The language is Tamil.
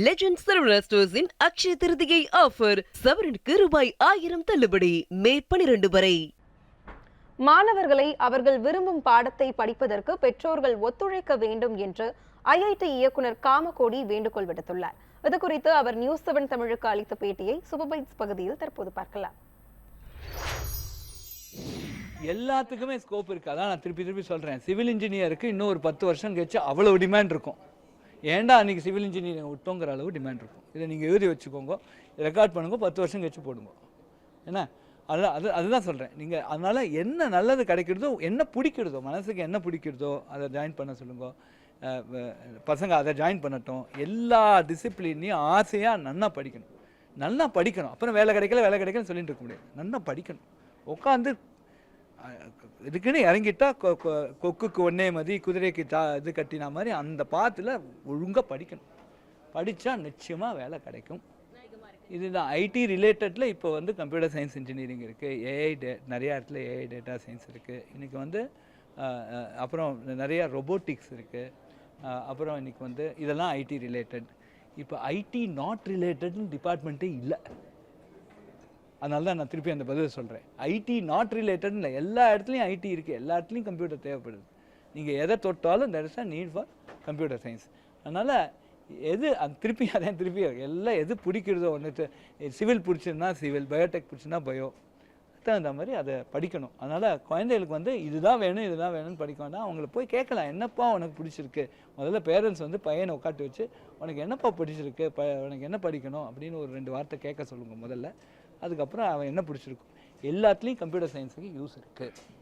லெஜண்ட் சரவணா ஸ்டோர்ஸின் அக்ஷய திருதியை ஆஃபர் சவரனுக்கு ரூபாய் ஆயிரம் தள்ளுபடி. மே பனிரெண்டு வரை. மாணவர்களை அவர்கள் விரும்பும் பாடத்தை படிப்பதற்கு பெற்றோர்கள் ஒத்துழைக்க வேண்டும் என்று ஐஐடி இயக்குனர் காமகோடி வேண்டுகோள் விடுத்துள்ளார். இது குறித்து அவர் நியூஸ் செவன் தமிழுக்கு அளித்த பேட்டியை சுபபைட்ஸ் பகுதியில் தற்போது பார்க்கலாம். எல்லாத்துக்குமே ஸ்கோப் இருக்குது அதான் நான் திருப்பி திருப்பி சொல்கிறேன் சிவில் இன்ஜினியருக்கு இன்னும் ஒரு பத்து வருஷம் கழிச்சு அவ்வளோ டிமாண்ட் இருக்கும். ஏன்டா அன்றைக்கி சிவில் இன்ஜினியரிங் விட்டோங்கிற அளவு டிமாண்ட் இருக்கும். இதை நீங்கள் எழுதி வச்சுக்கோங்க ரெக்கார்ட் பண்ணுங்க பத்து வருஷம் கழிச்சு போடுங்க. என்ன? அது அது அதுதான் சொல்கிறேன் நீங்கள் அதனால் என்ன நல்லது கிடைக்கிறதோ என்ன பிடிக்கிறதோ மனசுக்கு என்ன பிடிக்கிறதோ அதை ஜாயின் பண்ண சொல்லுங்கள் பசங்க அதை ஜாயின் பண்ணட்டும். எல்லா டிசிப்ளினையும் ஆசையாக நல்லா படிக்கணும். நல்லா படிக்கணும். அப்புறம் வேலை கிடைக்கல வேலை கிடைக்கலன்னு சொல்லிட்டு இருக்க முடியாது. நல்லா படிக்கணும். உட்காந்து இதுக்குன்னு இறங்கிட்டா கொ- கொக்குக்கு ஒன்னே மதி குதிரைக்கு தா இது கட்டினா மாதிரி அந்த பாத்தில் ஒழுங்காக படிக்கணும். படித்தா நிச்சயமாக வேலை கிடைக்கும். இதுதான். ஐடி ரிலேட்டடில் இப்போ வந்து கம்ப்யூட்டர் சயின்ஸ் இன்ஜினியரிங் இருக்குது ஏஐ டே நிறையா இடத்துல ஏஐ டேட்டா சயின்ஸ் இருக்குது இன்றைக்கி வந்து அப்புறம் நிறையா ரொபோட்டிக்ஸ் இருக்குது அப்புறம் இன்றைக்கி வந்து இதெல்லாம் ஐடி ரிலேட்டட் இப்போ ஐடி நாட் ரிலேட்டட்னு டிபார்ட்மெண்ட்டே இல்லை. அதனால தான் நான் திருப்பி அந்த பதில் சொல்கிறேன் ஐடி நாட் ரிலேட்டட் இல்லை. எல்லா இடத்துலையும் ஐடி இருக்குது எல்லா இடத்துலையும் கம்ப்யூட்டர் தேவைப்படுது. நீங்கள் எதை தொட்டாலும் that is a need for computer science அதனால் எது அது திருப்பி அதான் திருப்பி எல்லாம் எது பிடிக்கிறதோ ஒன்று சிவில் பிடிச்சிருந்தா சிவில் பயோடெக் பிடிச்சிருந்தா பயோ தகுந்த மாதிரி அதை படிக்கணும். அதனால் குழந்தைகளுக்கு வந்து இதுதான் வேணும் இதுதான் வேணும்னு படிக்க வேண்டாம். அவங்கள போய் கேட்கலாம். என்னப்பா உனக்கு பிடிச்சிருக்கு? முதல்ல பேரண்ட்ஸ் வந்து பையனை உட்காந்து வச்சு உனக்கு என்னப்பா பிடிச்சிருக்கு? ப உனக்கு என்ன படிக்கணும்? அப்படின்னு ஒரு ரெண்டு வார்த்தை கேட்க சொல்லுங்கள் முதல்ல. அதுக்கப்புறம் அவன் என்ன பிடிச்சிருக்கும்? எல்லாத்துலேயும் கம்ப்யூட்டர் சயின்ஸுக்கு யூஸ் இருக்குது